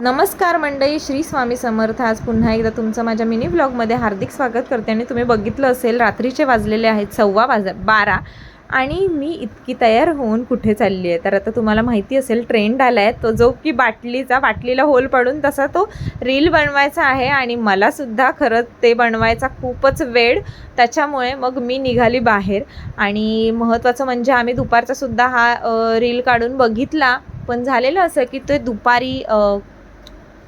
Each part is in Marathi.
नमस्कार मंडळी श्री स्वामी समर्थ. आज पुन्हा एकदा तुमचं माझ्या मिनी ब्लॉगमध्ये हार्दिक स्वागत करते आणि तुम्ही बघितलं असेल रात्रीचे वाजलेले आहेत सव्वा वाज बारा. आणि मी इतकी तयार होऊन कुठे चालली आहे? तर आता तुम्हाला माहिती असेल ट्रेंड आला आहे. तो जो की बाटलीचा बाटलीला होल पडून तसा तो रील बनवायचा आहे आणि मलासुद्धा खरंच ते बनवायचा खूपच वेळ. त्याच्यामुळे मग मी निघाली बाहेर. आणि महत्त्वाचं म्हणजे आम्ही दुपारचासुद्धा हा रील काढून बघितला. पण झालेलं असं की ते दुपारी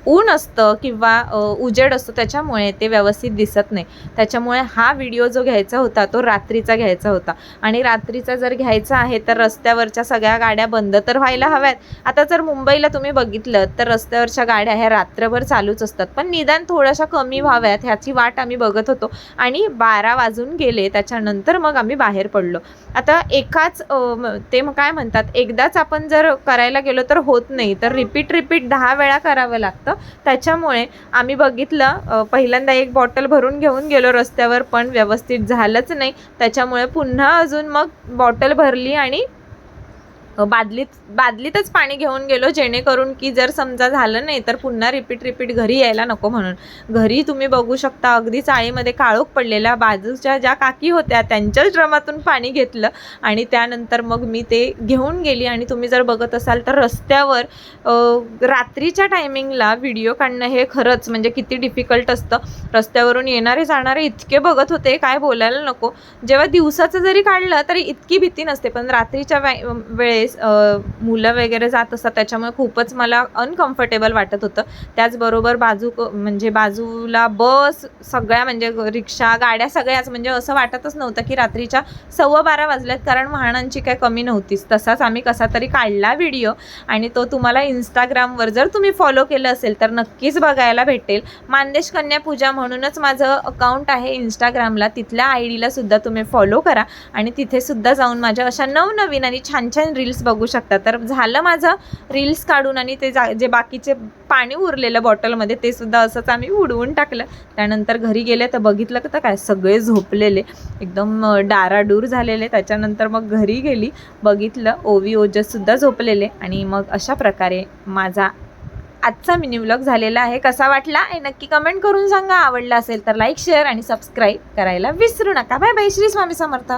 ऊन असतं किंवा उजेड असतो त्याच्यामुळे ते व्यवस्थित दिसत नाही. त्याच्यामुळे हा व्हिडिओ जो घ्यायचा होता तो रात्रीचा घ्यायचा होता. आणि रात्रीचा जर घ्यायचा आहे तर रस्त्यावरच्या सगळ्या गाड्या बंद तर व्हायला हव्यात. आता जर मुंबईला तुम्ही बघितलं तर रस्त्यावरच्या गाड्या ह्या रात्रभर चालूच असतात. पण निदान थोड्याशा कमी व्हाव्यात ह्याची वाट आम्ही बघत होतो. आणि बारा वाजून गेले त्याच्यानंतर मग आम्ही बाहेर पडलो. आता एकाच ते मग काय म्हणतात एकदाच आपण जर करायला गेलो तर होत नाही. तर रिपीट रिपीट दहा वेळा करावं लागतं. त्याच्यामुळे आम्ही बघितलं पहिल्यांदा एक बॉटल भरून घेऊन गेलो रस्त्यावर पण व्यवस्थित झालंच नाही. त्याच्यामुळे पुन्हा अजून मग बॉटल भरली आणि बादलीत बादलीतच पाणी घेऊन गेलो जेणेकरून की जर समजा झालं नाही तर पुन्हा रिपीट रिपीट घरी यायला नको म्हणून. घरी तुम्ही बघू शकता अगदी चाळीमध्ये काळोख पडलेल्या बाजूच्या ज्या काकी होत्या त्यांच्याच ड्रमातून पाणी घेतलं आणि त्यानंतर मग मी ते घेऊन गेली. आणि तुम्ही जर बघत असाल तर रस्त्यावर रात्रीच्या टायमिंगला व्हिडिओ काढणं हे खरंच म्हणजे किती डिफिकल्ट असतं. रस्त्यावरून येणारे जाणारे इतके बघत होते काय बोलायला नको. जेव्हा दिवसाचं जरी काढलं तरी इतकी भीती नसते. पण रात्रीच्या वे वेळेस मुलं वगैरे जात असतात त्याच्यामुळे खूपच मला अनकम्फर्टेबल वाटत होतं. त्याचबरोबर बाजू म्हणजे बाजूला बस सगळ्या म्हणजे रिक्षा गाड्या सगळ्याच म्हणजे असं वाटतच नव्हतं की रात्रीच्या सव्वा बारा वाजल्यात कारण वाहनांची काय कमी नव्हतीच. तसाच आम्ही कसा तरी काढला व्हिडिओ आणि तो तुम्हाला इंस्टाग्रामवर जर तुम्ही फॉलो केलं असेल तर नक्कीच बघायला भेटेल. मानदेश कन्या पूजा म्हणूनच माझं अकाउंट आहे इंस्टाग्रामला तिथल्या आय डीला सुद्धा तुम्ही फॉलो करा आणि तिथे सुद्धा जाऊन माझ्या अशा नवनवीन आणि छान छान रील्स बघू शकता. तर झालं माझं रील्स काढून आणि ते जा जे बाकीचे पाणी उरलेलं बॉटलमध्ये ते सुद्धा असंच आम्ही उडवून टाकलं. त्यानंतर घरी गेले तर बघितलं तर काय सगळे झोपलेले. एकदम डाराडूर झालेले. त्याच्यानंतर मग घरी गेली बघितलं ओवी ओजससुद्धा झोपलेले. आणि मग अशा प्रकारे माझा आजचा मिनी व्लॉग झालेला आहे. कसा वाटला हे नक्की कमेंट करून सांगा. आवडला असेल तर लाईक शेअर आणि सबस्क्राईब करायला विसरू नका. Bye bye. श्री स्वामी समर्थ.